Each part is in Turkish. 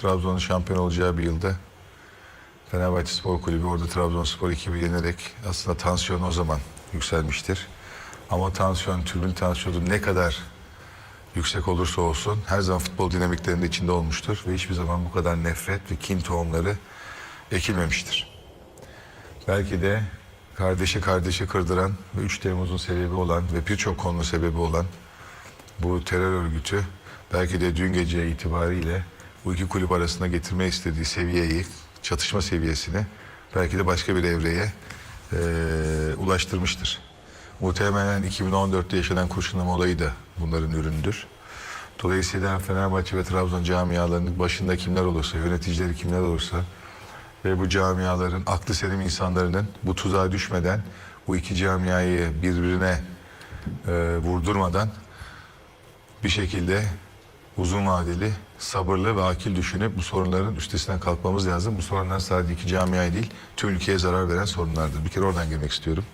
Trabzon'un şampiyon olacağı bir yılda Fenerbahçe Spor Kulübü orada Trabzonspor ekibi yenerek aslında tansiyon o zaman yükselmiştir. Ama tansiyon, tribün tansiyonu ne kadar yüksek olursa olsun her zaman futbol dinamiklerinde içinde olmuştur ve hiçbir zaman bu kadar nefret ve kin tohumları ekilmemiştir. Belki de kardeşi kardeşi kırdıran ve 3 Temmuz'un sebebi olan ve birçok konunun sebebi olan bu terör örgütü belki de dün gece itibariyle bu iki kulüp arasında getirmek istediği seviyeyi, çatışma seviyesini belki de başka bir evreye eee, ulaştırmıştır. Muhtemelen 2014'te yaşanan kurşunlama olayı da bunların ürünüdür. Dolayısıyla Fenerbahçe ve Trabzon camialarının başında kimler olursa, yöneticileri kimler olursa ve bu camiaların aklı selim insanların bu tuzağa düşmeden bu iki camiayı birbirine e, vurdurmadan bir şekilde uzun vadeli, sabırlı ve akil düşünüp bu sorunların üstesinden kalkmamız lazım. Bu sorunlar sadece iki camiaya değil, tüm ülkeye zarar veren sorunlardır. Bir kere oradan girmek istiyorum.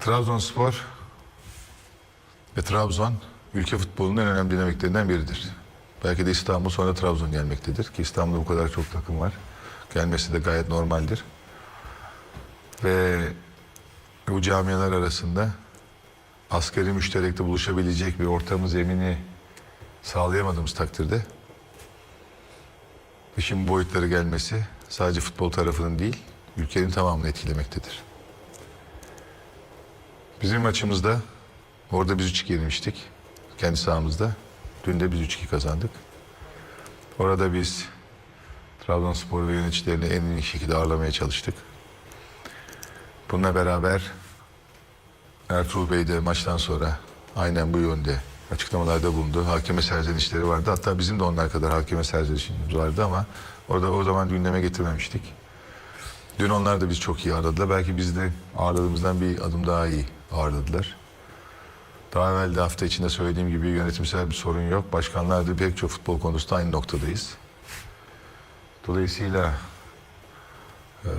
Trabzonspor ve Trabzon ülke futbolunun en önemli dinamiklerinden biridir. Belki de İstanbul sonra Trabzon gelmektedir ki İstanbul'da bu kadar çok takım var. Gelmesi de gayet normaldir. Ve bu camialar arasında askeri müşterekte buluşabilecek bir ortamı zemini sağlayamadığımız takdirde işin boyutları gelmesi sadece futbol tarafının değil ülkenin tamamını etkilemektedir. Bizim maçımızda orada biz 3-2 yenilmiştik. Kendi sahamızda. Dün de biz 3-2 kazandık. Orada biz Trabzonspor ve yöneticilerini en iyi şekilde ağırlamaya çalıştık. Bununla beraber Ertuğrul Bey de maçtan sonra aynen bu yönde açıklamalarda bulundu. Hakeme serzenişleri vardı. Hatta bizim de onlar kadar hakeme serzenişimiz vardı ama orada o zaman gündeme getirmemiştik. Dün onlar da biz çok iyi ağırladılar. Belki biz de ağırladığımızdan bir adım daha iyi ağırladılar. Daha evvel de hafta içinde söylediğim gibi yönetimsel bir sorun yok. Başkanlar da pek çok futbol konusunda aynı noktadayız. Dolayısıyla eee,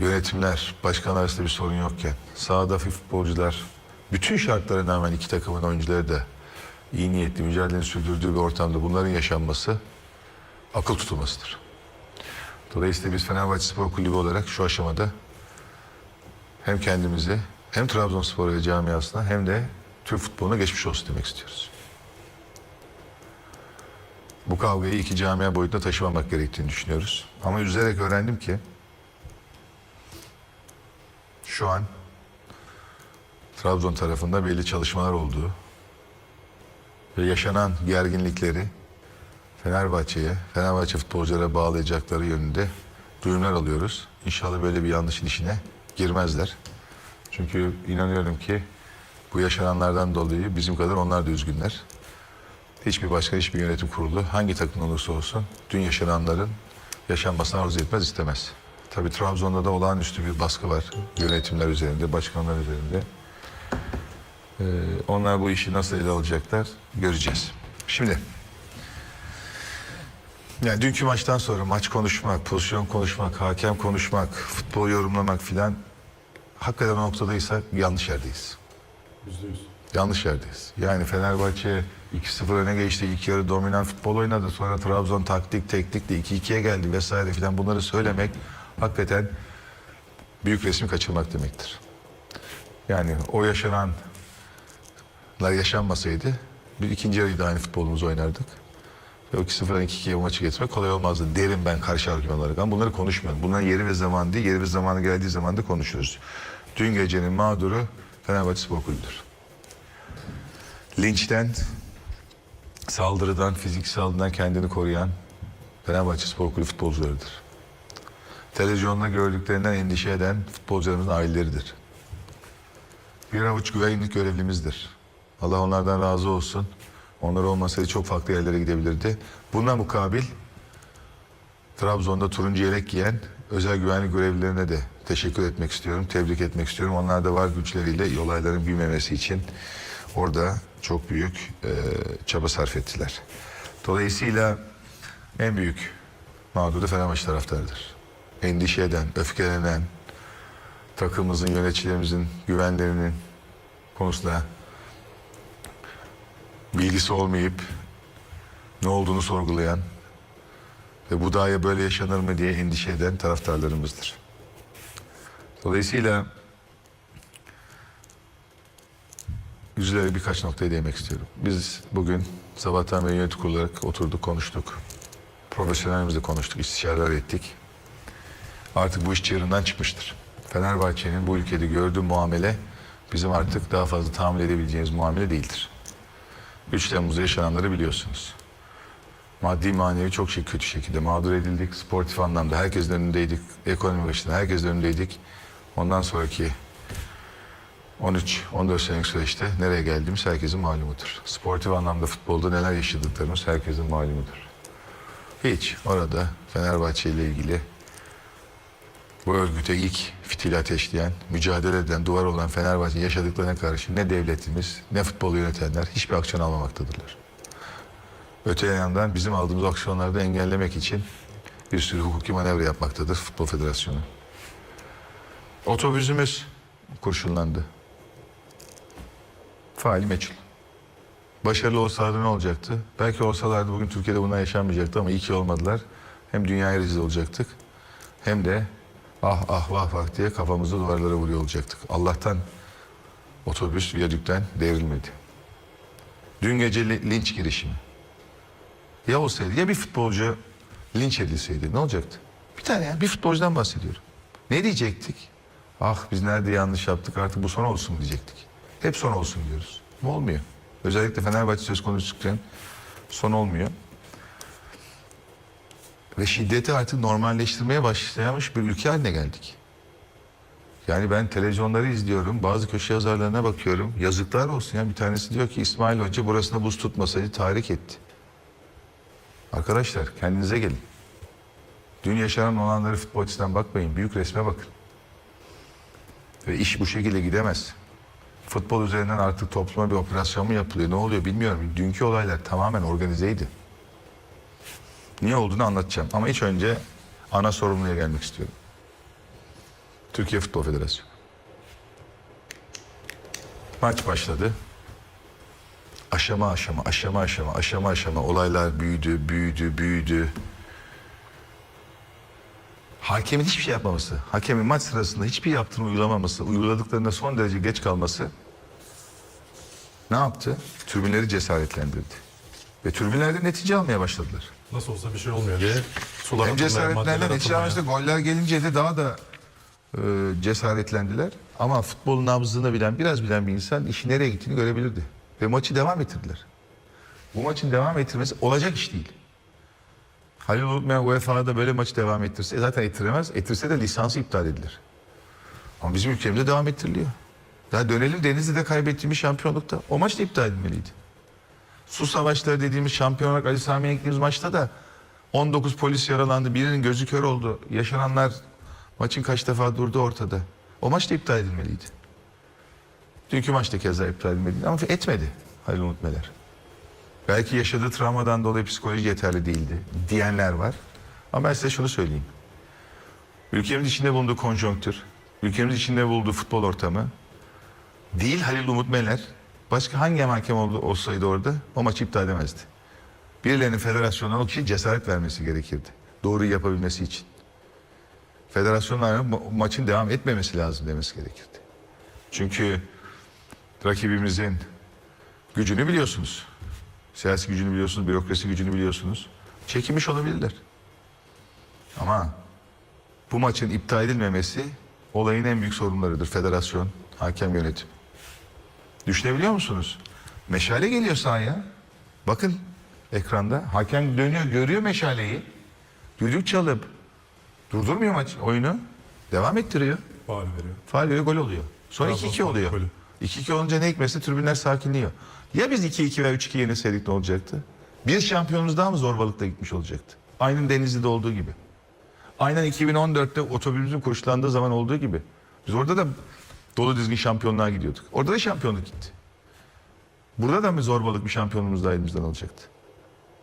yönetimler, başkanlar arasında bir sorun yokken sahada futbolcular bütün şartlara rağmen iki takımın oyuncuları da iyi niyetli mücadelenin sürdürdüğü bir ortamda bunların yaşanması akıl tutulmasıdır. Dolayısıyla biz Fenerbahçe Spor Kulübü olarak şu aşamada hem kendimize hem Trabzonspor ve camiasına hem de Türk futboluna geçmiş olsun demek istiyoruz. Bu kavgayı iki camia boyutuna taşımamak gerektiğini düşünüyoruz. Ama üzülerek öğrendim ki şu an Trabzon tarafında belli çalışmalar olduğu ve yaşanan gerginlikleri Fenerbahçe'ye, Fenerbahçe futbolculara bağlayacakları yönünde duyumlar alıyoruz. İnşallah böyle bir yanlışın işine girmezler. Çünkü inanıyorum ki bu yaşananlardan dolayı bizim kadar onlar da üzgünler. Hiçbir başka, hiçbir yönetim kurulu hangi takım olursa olsun dün yaşananların yaşanmasını arzu etmez, istemez. Tabii Trabzon'da da olağanüstü bir baskı var yönetimler üzerinde, başkanlar üzerinde. Ee, onlar bu işi nasıl ele alacaklar göreceğiz. Şimdi yani dünkü maçtan sonra maç konuşmak, pozisyon konuşmak, hakem konuşmak, futbol yorumlamak filan hakikaten o noktadaysak yanlış yerdeyiz. Yanlış yerdeyiz. Yani Fenerbahçe 2-0 öne geçti. İlk yarı dominant futbol oynadı. Sonra Trabzon taktik teknikle 2-2'ye geldi vesaire filan bunları söylemek hakikaten büyük resmi kaçırmak demektir. Yani o yaşananlar yaşanmasaydı bir ikinci yarıyı da aynı futbolumuzu oynardık. Ve o 2-0'dan 2-2'ye bu maçı getirmek kolay olmazdı derim ben karşı argüman olarak. Ama bunları konuşmuyorum. Bunların yeri ve zamanı değil. Yeri ve zamanı geldiği zaman da konuşuruz. Dün gecenin mağduru Fenerbahçe Spor Kulübü'dür. Linçten, saldırıdan, fizik saldırıdan kendini koruyan Fenerbahçe Spor Kulübü futbolcularıdır. Televizyonda gördüklerinden endişe eden futbolcularımızın aileleridir. Bir avuç güvenlik görevlimizdir. Allah onlardan razı olsun. Onlar olmasaydı çok farklı yerlere gidebilirdi. Buna mukabil Trabzon'da turuncu yelek giyen özel güvenlik görevlilerine de teşekkür etmek istiyorum. Tebrik etmek istiyorum. Onlar da var güçleriyle olayların büyümemesi için orada çok büyük e, çaba sarf ettiler. Dolayısıyla en büyük mağduru Fenerbahçe taraftarıdır. Endişe eden, öfkelenen, takımımızın, yöneticilerimizin güvenlerinin konusunda bilgisi olmayıp ne olduğunu sorgulayan ve bu dahi böyle yaşanır mı diye endişe eden taraftarlarımızdır. Dolayısıyla üzülerek birkaç noktaya değinmek istiyorum. Biz bugün sabahtan beri yönetim kurulu olarak oturduk, konuştuk. Profesyonelimizle konuştuk, istişareler ettik. Artık bu iş çığırından çıkmıştır. Fenerbahçe'nin bu ülkede gördüğü muamele bizim artık daha fazla tahammül edebileceğimiz muamele değildir. 3 Temmuz'da yaşananları biliyorsunuz. Maddi manevi çok şey kötü şekilde mağdur edildik. Sportif anlamda herkesin önündeydik. Ekonomi başında herkesin önündeydik. Ondan sonraki 13-14 senelik süreçte nereye geldiğimiz herkesin malumudur. Sportif anlamda futbolda neler yaşadıklarımız herkesin malumudur. Hiç orada Fenerbahçe ile ilgili bu örgüte ilk fitil ateşleyen, mücadele eden, duvar olan Fenerbahçe yaşadıklarına karşı ne devletimiz ne futbolu yönetenler hiçbir aksiyon almamaktadırlar. Öte yandan bizim aldığımız aksiyonları da engellemek için bir sürü hukuki manevra yapmaktadır Futbol Federasyonu. Otobüsümüz kurşunlandı. Faali meçhul. Başarılı olsalardı ne olacaktı? Belki olsalardı bugün Türkiye'de bunlar yaşanmayacaktı ama iyi ki olmadılar. Hem dünyaya rezil olacaktık hem de ah ah vah vah diye kafamızı duvarlara vuruyor olacaktık. Allah'tan otobüs viyadükten devrilmedi. Dün gece li- linç girişimi. Ya olsaydı ya bir futbolcu linç edilseydi ne olacaktı? Bir tane ya bir futbolcudan bahsediyorum. Ne diyecektik? Ah biz nerede yanlış yaptık artık bu son olsun diyecektik. Hep son olsun diyoruz. Bu olmuyor. Özellikle Fenerbahçe söz konuşurken son olmuyor. Ve şiddeti artık normalleştirmeye başlamış bir ülke haline geldik. Yani ben televizyonları izliyorum, bazı köşe yazarlarına bakıyorum. Yazıklar olsun ya bir tanesi diyor ki İsmail Hoca burasına buz tutmasaydı tahrik etti. Arkadaşlar kendinize gelin. Dün yaşanan olanları futbol açısından bakmayın. Büyük resme bakın. Ve iş bu şekilde gidemez. Futbol üzerinden artık topluma bir operasyon mu yapılıyor? Ne oluyor bilmiyorum. Dünkü olaylar tamamen organizeydi. Niye olduğunu anlatacağım. Ama ilk önce ana sorumluya gelmek istiyorum. Türkiye Futbol Federasyonu. Maç başladı. Aşama aşama, aşama aşama, aşama aşama olaylar büyüdü, büyüdü, büyüdü. Hakemin hiçbir şey yapmaması, hakemin maç sırasında hiçbir yaptığını uygulamaması, uyguladıklarında son derece geç kalması ne yaptı? Tribünleri cesaretlendirdi. Ve tribünlerde netice almaya başladılar. Nasıl olsa bir şey olmuyor diye sular Hem cesaretlendiler, goller gelince de daha da e, cesaretlendiler. Ama futbolun nabzını bilen, biraz bilen bir insan işi nereye gittiğini görebilirdi. Ve maçı devam ettirdiler. Bu maçın devam ettirmesi olacak iş değil. Halil Ulutmayan UEFA'da böyle maçı devam ettirse, e zaten ettiremez. Ettirse de lisansı iptal edilir. Ama bizim ülkemizde devam ettiriliyor. Daha dönelim Denizli'de kaybettiğimiz şampiyonlukta. O maç da iptal edilmeliydi. Su savaşları dediğimiz şampiyon olarak Ali Sami'ye gittiğimiz maçta da 19 polis yaralandı. Birinin gözü kör oldu. Yaşananlar maçın kaç defa durdu ortada. O maç da iptal edilmeliydi. Dünkü maç da keza iptal edilmeliydi ama etmedi Halil Umut Meler. Belki yaşadığı travmadan dolayı psikoloji yeterli değildi diyenler var. Ama ben size şunu söyleyeyim. Ülkemiz içinde bulunduğu konjonktür, ülkemiz içinde bulunduğu futbol ortamı değil Halil Umut Meler başka hangi hakem olsaydı orada o maçı iptal edemezdi. Birilerinin federasyona o kişi cesaret vermesi gerekirdi. Doğruyu yapabilmesi için. Federasyonların ma- maçın devam etmemesi lazım demesi gerekirdi. Çünkü rakibimizin gücünü biliyorsunuz. Siyasi gücünü biliyorsunuz, bürokrasi gücünü biliyorsunuz. Çekinmiş olabilirler. Ama bu maçın iptal edilmemesi olayın en büyük sorunlarıdır. Federasyon, hakem yönetim. Düşünebiliyor musunuz? Meşale geliyor sahaya. Bakın ekranda. Hakem dönüyor, görüyor meşaleyi. Düdük çalıp durdurmuyor maç oyunu. Devam ettiriyor. Faul veriyor. Faal veriyor, gol oluyor. Sonra Trabzonspor 2-2 oluyor. golü. 2-2 olunca ne hikmetse tribünler sakinliyor. Ya biz 2-2 veya 3-2 yenilseydik ne olacaktı? Bir şampiyonumuz daha mı zorbalıkla gitmiş olacaktı? Aynen Denizli'de olduğu gibi. Aynen 2014'te otobüsümüzün kurşlandığı zaman olduğu gibi. Biz orada da dolu dizgin şampiyonluğa gidiyorduk. Orada da şampiyonluk gitti. Burada da mı zorbalık bir şampiyonumuz daha elimizden olacaktı?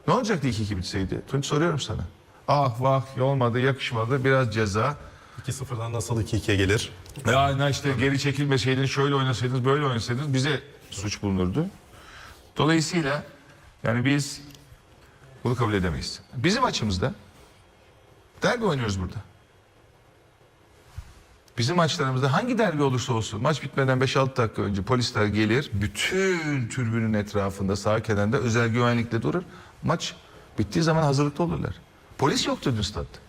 Ne olacaktı 2-2 bitseydi? Tunç soruyorum sana. Ah vah olmadı yakışmadı biraz ceza. 2-0'dan nasıl 2-2'ye gelir? Ya ne işte geri çekilmeseydiniz, şöyle oynasaydınız, böyle oynasaydınız bize suç bulunurdu. Dolayısıyla yani biz Bunu kabul edemeyiz. Bizim açımızda derbi oynuyoruz burada. Bizim maçlarımızda hangi derbi olursa olsun maç bitmeden 5-6 dakika önce polisler gelir. Bütün türbünün etrafında sağ kenarında özel güvenlikle durur. Maç bittiği zaman hazırlıklı olurlar. Polis yoktu dün statta.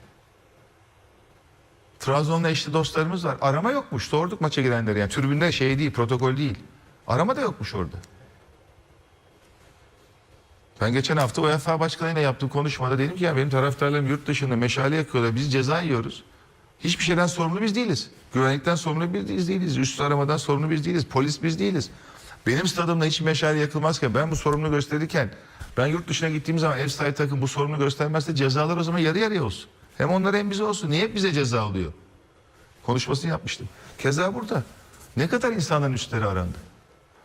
Trabzon'da eşli dostlarımız var. Arama yokmuş. Sorduk maça girenleri. Yani tribünde şey değil, protokol değil. Arama da yokmuş orada. Ben geçen hafta UEFA başkanıyla yaptığım konuşmada dedim ki ya benim taraftarlarım yurt dışında meşale yakıyorlar. Biz ceza yiyoruz. Hiçbir şeyden sorumlu biz değiliz. Güvenlikten sorumlu biz değiliz. Üst aramadan sorumlu biz değiliz. Polis biz değiliz. Benim stadımda hiç meşale yakılmazken ben bu sorumlu gösterirken ben yurt dışına gittiğim zaman ev sahibi takım bu sorumlu göstermezse cezalar o zaman yarı yarıya olsun. Hem onlara hem bize olsun. Niye hep bize ceza oluyor? Konuşmasını yapmıştım. Keza burada. Ne kadar insanların üstleri arandı.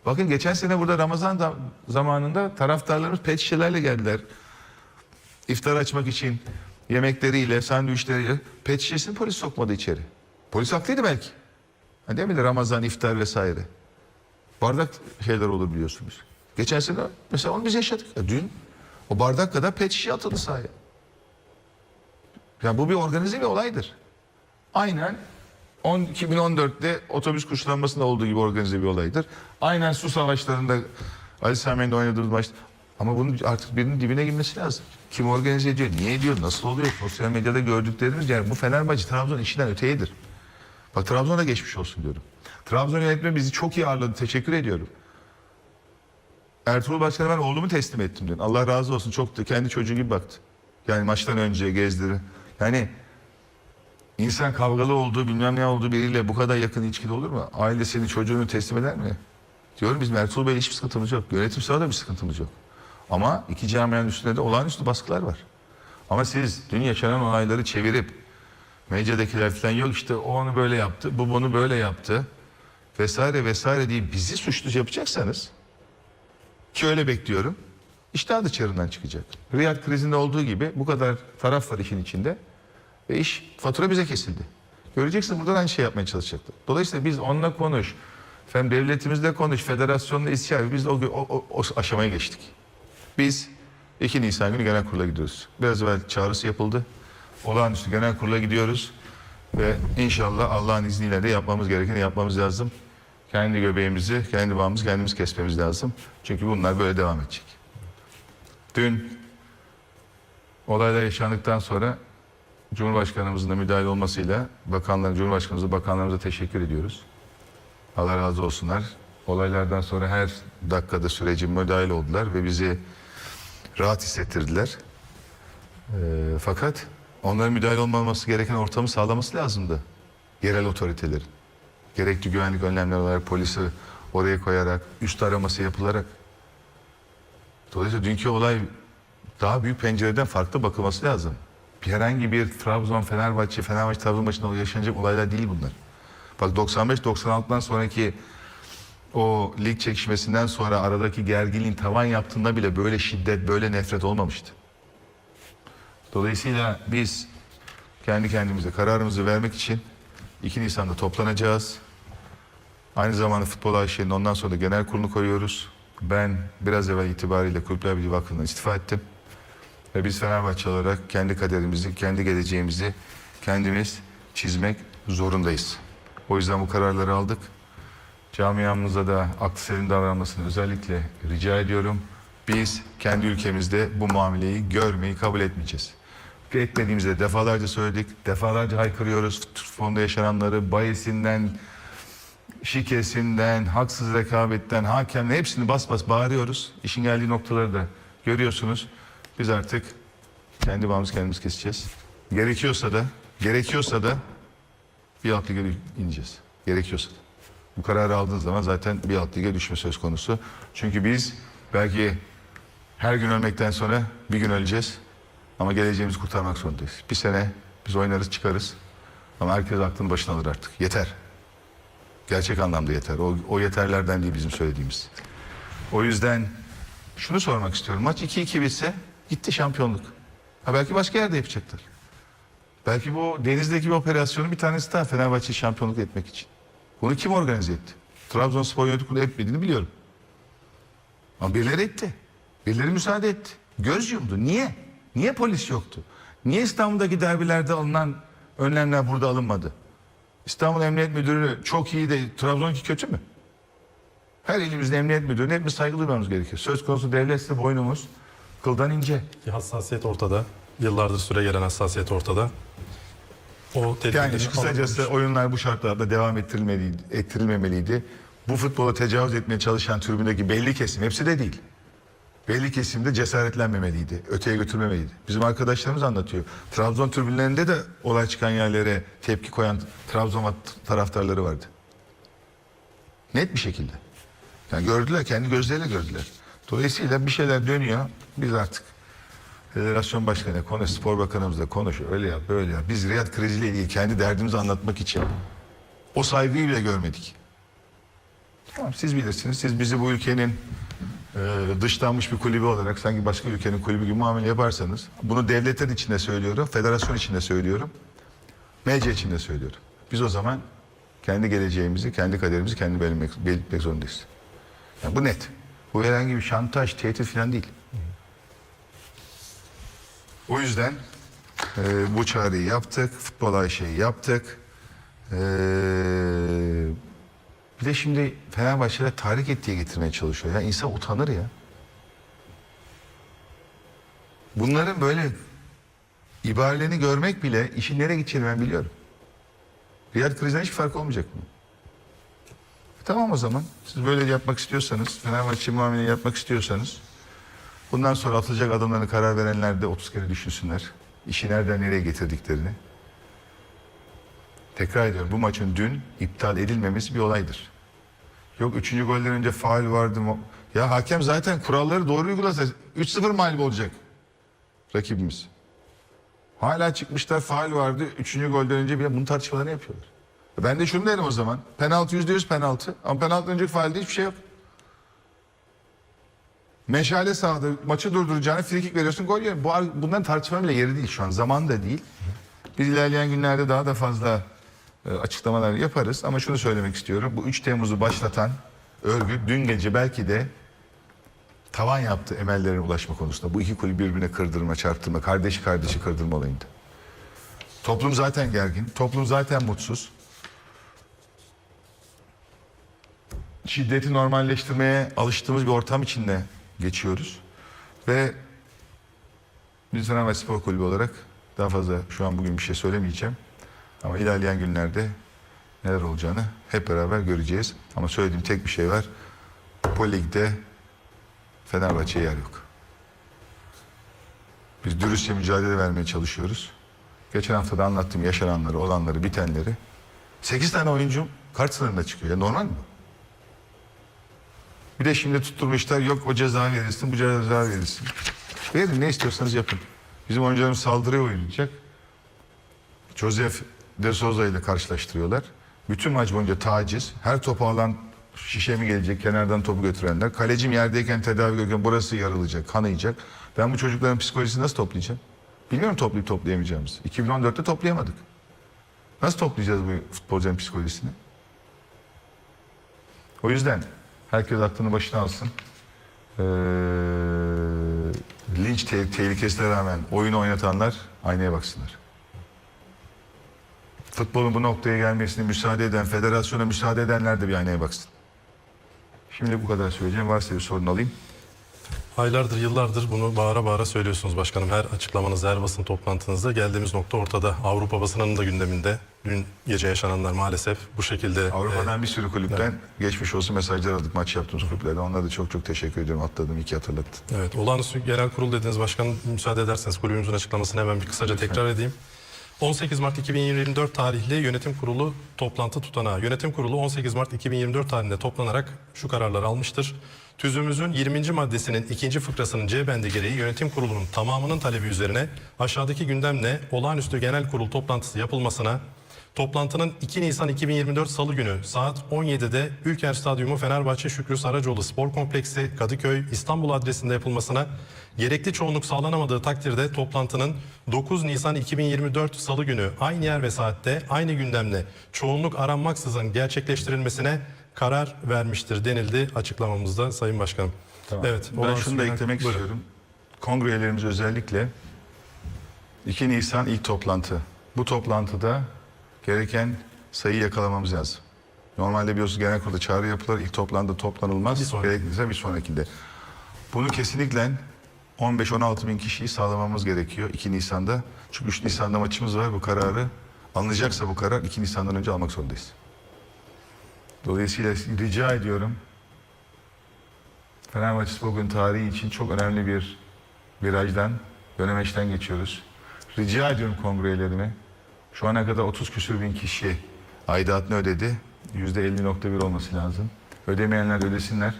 Bakın geçen sene burada Ramazan da- zamanında taraftarlarımız pet şişelerle geldiler. İftar açmak için yemekleriyle, sandviçleriyle pet şişesini polis sokmadı içeri. Polis haklıydı belki. Ha, değil mi Ramazan, iftar vesaire. Bardak şeyler olur biliyorsunuz. Geçen sene mesela onu biz yaşadık. Ya dün o bardak kadar pet şişe atıldı sahaya. Yani bu bir organize bir olaydır. Aynen 10, 2014'te otobüs kuşlanmasında olduğu gibi organize bir olaydır. Aynen su savaşlarında Ali Sami'nin oynadığı maç. Ama bunun artık birinin dibine girmesi lazım. Kim organize ediyor, niye ediyor, nasıl oluyor? Sosyal medyada gördüklerimiz yani bu Fenerbahçe Trabzon işinden öteyedir. Bak Trabzon'a geçmiş olsun diyorum. Trabzon yönetimi bizi çok iyi ağırladı. Teşekkür ediyorum. Ertuğrul Başkan'a ben oğlumu teslim ettim dün. Allah razı olsun. Çok da kendi çocuğu gibi baktı. Yani maçtan önce gezdirdi. Yani İnsan kavgalı olduğu bilmem ne olduğu biriyle bu kadar yakın ilişkili olur mu? Ailesini çocuğunu teslim eder mi? Diyorum biz Ertuğrul Bey'le hiçbir sıkıntımız yok. Yönetimsel da bir sıkıntımız yok. Ama iki camianın üstünde de olağanüstü baskılar var. Ama siz dün yaşanan olayları çevirip medyadakiler falan yok işte o onu böyle yaptı, bu bunu böyle yaptı vesaire vesaire diye bizi suçlu yapacaksanız ki öyle bekliyorum. İşte adı çığırından çıkacak. Riyad krizinde olduğu gibi bu kadar taraf var işin içinde. Ve iş fatura bize kesildi. Göreceksin burada da aynı şey yapmaya çalışacaklar. Dolayısıyla biz onunla konuş. Efendim devletimizle konuş. Federasyonla istişare. Biz o, o, o, o aşamaya geçtik. Biz 2 Nisan günü genel kurula gidiyoruz. Biraz evvel çağrısı yapıldı. Olağanüstü genel kurula gidiyoruz. Ve inşallah Allah'ın izniyle de yapmamız gerekeni yapmamız lazım. Kendi göbeğimizi, kendi bağımızı kendimiz kesmemiz lazım. Çünkü bunlar böyle devam edecek. Dün olaylar yaşandıktan sonra Cumhurbaşkanımızın da müdahale olmasıyla bakanlar, Cumhurbaşkanımıza, bakanlarımıza teşekkür ediyoruz. Allah razı olsunlar. Olaylardan sonra her dakikada süreci müdahale oldular ve bizi rahat hissettirdiler. Ee, fakat onların müdahale olmaması gereken ortamı sağlaması lazımdı. Yerel otoritelerin. Gerekli güvenlik önlemleri olarak polisi oraya koyarak, üst araması yapılarak. Dolayısıyla dünkü olay daha büyük pencereden farklı bakılması lazım. Herhangi bir Trabzon, Fenerbahçe, Fenerbahçe Trabzon maçında yaşanacak olaylar değil bunlar. Bak 95-96'dan sonraki o lig çekişmesinden sonra aradaki gerginliğin tavan yaptığında bile böyle şiddet, böyle nefret olmamıştı. Dolayısıyla biz kendi kendimize kararımızı vermek için 2 Nisan'da toplanacağız. Aynı zamanda Futbol AŞ'nin ondan sonra da genel kurulu koyuyoruz. Ben biraz evvel itibariyle Kulüpler Birliği Vakfı'ndan istifa ettim. Ve biz Fenerbahçe olarak kendi kaderimizi, kendi geleceğimizi kendimiz çizmek zorundayız. O yüzden bu kararları aldık. Camiamıza da aklı selim davranmasını özellikle rica ediyorum. Biz kendi ülkemizde bu muameleyi görmeyi kabul etmeyeceğiz. Etmediğimizde defalarca söyledik, defalarca haykırıyoruz. Fonda yaşananları, bayisinden, şikesinden, haksız rekabetten, hakemle hepsini bas bas bağırıyoruz. İşin geldiği noktaları da görüyorsunuz. Biz artık kendi bağımızı kendimiz keseceğiz. Gerekiyorsa da, gerekiyorsa da bir alt lige ineceğiz. Gerekiyorsa da. Bu kararı aldığınız zaman zaten bir alt lige düşme söz konusu. Çünkü biz belki her gün ölmekten sonra bir gün öleceğiz. Ama geleceğimizi kurtarmak zorundayız. Bir sene biz oynarız çıkarız. Ama herkes aklını başına alır artık. Yeter. Gerçek anlamda yeter. O, o yeterlerden değil bizim söylediğimiz. O yüzden şunu sormak istiyorum. Maç 2-2 bitse gitti şampiyonluk. Ha belki başka yerde yapacaklar. Belki bu denizdeki bir operasyonun bir tanesi daha Fenerbahçe şampiyonluk etmek için. Bunu kim organize etti? Trabzonspor yönetim kurulu etmediğini biliyorum. Ama birileri etti. Birileri müsaade etti. Göz yumdu. Niye? Niye polis yoktu? Niye İstanbul'daki derbilerde alınan önlemler burada alınmadı? İstanbul Emniyet Müdürü çok iyi de Trabzon'ki kötü mü? Her ilimizde emniyet müdürüne hepimiz saygı duymamız gerekiyor. Söz konusu devletse boynumuz kıldan ince. Ki hassasiyet ortada. Yıllardır süre gelen hassasiyet ortada. O Yani kısacası oyunlar bu şartlarda devam ettirilmeliydi, ettirilmemeliydi. Bu futbola tecavüz etmeye çalışan tribündeki belli kesim, hepsi de değil. Belli kesimde cesaretlenmemeliydi, öteye götürmemeliydi. Bizim arkadaşlarımız anlatıyor. Trabzon tribünlerinde de olay çıkan yerlere tepki koyan Trabzon taraftarları vardı. Net bir şekilde. Yani gördüler, kendi gözleriyle gördüler. Dolayısıyla bir şeyler dönüyor. Biz artık Federasyon Başkanı konuş, Spor Bakanımızla konuş, öyle yap, böyle yap. Biz Riyad kriziyle ilgili kendi derdimizi anlatmak için o saygıyı bile görmedik. Tamam siz bilirsiniz. Siz bizi bu ülkenin e, dışlanmış bir kulübü olarak sanki başka ülkenin kulübü gibi muamele yaparsanız bunu devletler içinde söylüyorum, federasyon içinde söylüyorum, MC içinde söylüyorum. Biz o zaman kendi geleceğimizi, kendi kaderimizi kendi belirlemek, belirtmek zorundayız. Yani bu net. Bu herhangi bir şantaj, tehdit falan değil. O yüzden e, bu çağrıyı yaptık, futbol Ayşe'yi yaptık. E, bir de şimdi Fenerbahçe'de tahrik ettiği getirmeye çalışıyor. Ya insan utanır ya. Bunların böyle ibarelerini görmek bile işin nereye gideceğini ben biliyorum. Riyad krizinden hiç fark olmayacak mı? Tamam o zaman. Siz böyle yapmak istiyorsanız, Fenerbahçe muamele yapmak istiyorsanız bundan sonra atılacak adımlarını karar verenler de 30 kere düşünsünler. İşi nereden nereye getirdiklerini. Tekrar ediyorum bu maçın dün iptal edilmemesi bir olaydır. Yok üçüncü golden önce faul vardı mı? Ya hakem zaten kuralları doğru uygulasa 3-0 mağlup olacak rakibimiz. Hala çıkmışlar faul vardı. Üçüncü golden önce bile bunun tartışmalarını yapıyorlar. Ben de şunu derim o zaman. Penaltı yüzde yüz penaltı. Ama penaltı önceki faalde hiçbir şey yok. Meşale sahada maçı durduracağını frikik veriyorsun gol yiyor. Bu, bundan tartışma bile yeri değil şu an. Zaman da değil. Biz ilerleyen günlerde daha da fazla e, açıklamalar yaparız. Ama şunu söylemek istiyorum. Bu 3 Temmuz'u başlatan örgüt dün gece belki de tavan yaptı emellerine ulaşma konusunda. Bu iki kulübü birbirine kırdırma, çarptırma, kardeşi kardeşi kırdırma olayında. Toplum zaten gergin. Toplum zaten mutsuz. Şiddeti normalleştirmeye alıştığımız bir ortam içinde geçiyoruz. Ve biz Fenerbahçe Spor Kulübü olarak daha fazla şu an bugün bir şey söylemeyeceğim. Ama ilerleyen günlerde neler olacağını hep beraber göreceğiz. Ama söylediğim tek bir şey var. Bu ligde Fenerbahçe'ye yer yok. Biz dürüstçe mücadele vermeye çalışıyoruz. Geçen hafta da anlattığım yaşananları, olanları, bitenleri. 8 tane oyuncum kart sınırında çıkıyor. Ya normal mi? Bir de şimdi tutturmuşlar yok o ceza verilsin, bu ceza verilsin. Verin ne istiyorsanız yapın. Bizim oyuncularımız saldırıya oynayacak. Joseph De Souza ile karşılaştırıyorlar. Bütün maç boyunca taciz. Her topu alan şişe mi gelecek, kenardan topu götürenler. Kalecim yerdeyken tedavi görürken burası yarılacak, kanayacak. Ben bu çocukların psikolojisini nasıl toplayacağım? Bilmiyorum toplayıp toplayamayacağımız. 2014'te toplayamadık. Nasıl toplayacağız bu futbolcuların psikolojisini? O yüzden herkes aklını başına alsın. Ee, linç te- tehlikesine rağmen oyunu oynatanlar aynaya baksınlar. Futbolun bu noktaya gelmesine müsaade eden, federasyona müsaade edenler de bir aynaya baksın. Şimdi bu kadar söyleyeceğim. Varsa bir sorun alayım. Aylardır, yıllardır bunu bağıra bağıra söylüyorsunuz başkanım. Her açıklamanızda, her basın toplantınızda geldiğimiz nokta ortada. Avrupa basınının da gündeminde. Dün gece yaşananlar maalesef bu şekilde. Avrupa'dan bir sürü kulüpten geçmiş olsun mesajlar aldık maç yaptığımız kulüplerden. Onlara da çok çok teşekkür ediyorum. Atladım, iyi ki hatırlattın. Evet, olağanüstü genel kurul dediniz başkanım. Müsaade ederseniz kulübümüzün açıklamasını hemen bir kısaca tekrar edeyim. 18 Mart 2024 tarihli yönetim kurulu toplantı tutanağı. Yönetim kurulu 18 Mart 2024 tarihinde toplanarak şu kararları almıştır. Tüzüğümüzün 20. maddesinin ikinci fıkrasının C bendi gereği yönetim kurulunun tamamının talebi üzerine aşağıdaki gündemle olağanüstü genel kurul toplantısı yapılmasına, Toplantının 2 Nisan 2024 Salı günü saat 17'de Ülker Stadyumu Fenerbahçe Şükrü Saracoğlu Spor Kompleksi Kadıköy İstanbul adresinde yapılmasına gerekli çoğunluk sağlanamadığı takdirde toplantının 9 Nisan 2024 Salı günü aynı yer ve saatte aynı gündemle çoğunluk aranmaksızın gerçekleştirilmesine karar vermiştir denildi açıklamamızda Sayın Başkanım. Evet. Ben şunu da eklemek Buyurun. istiyorum. Kongrelerimiz özellikle 2 Nisan ilk toplantı. Bu toplantıda gereken sayıyı yakalamamız lazım. Normalde biliyorsunuz genel kurulda çağrı yapılır. İlk toplantıda toplanılmaz. Bir sonraki. Gerekirse bir sonrakinde. Bunu kesinlikle 15-16 bin kişiyi sağlamamız gerekiyor 2 Nisan'da. Çünkü 3 Nisan'da maçımız var. Bu kararı alınacaksa bu karar 2 Nisan'dan önce almak zorundayız. Dolayısıyla rica ediyorum Fenerbahçe Spor Günü tarihi için çok önemli bir virajdan, dönemeçten geçiyoruz. Rica ediyorum kongrelerime. Şu ana kadar 30 küsür bin kişi aidatını ödedi. %50.1 olması lazım. Ödemeyenler ödesinler.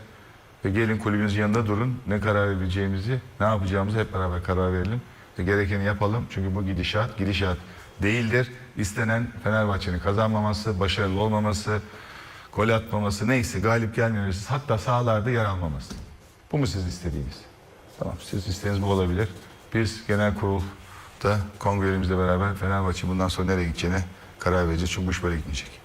Ve gelin kulübünüzün yanında durun. Ne karar vereceğimizi, ne yapacağımızı hep beraber karar verelim. Ve gerekeni yapalım. Çünkü bu gidişat, gidişat değildir. İstenen Fenerbahçe'nin kazanmaması, başarılı olmaması, gol atmaması neyse galip gelmemesi hatta sahalarda yer almaması. Bu mu sizin istediğiniz? Tamam siz isteğiniz bu olabilir. Biz genel kurulda kongrelerimizle beraber Fenerbahçe bundan sonra nereye gideceğine karar vereceğiz. Çünkü bu iş böyle gitmeyecek.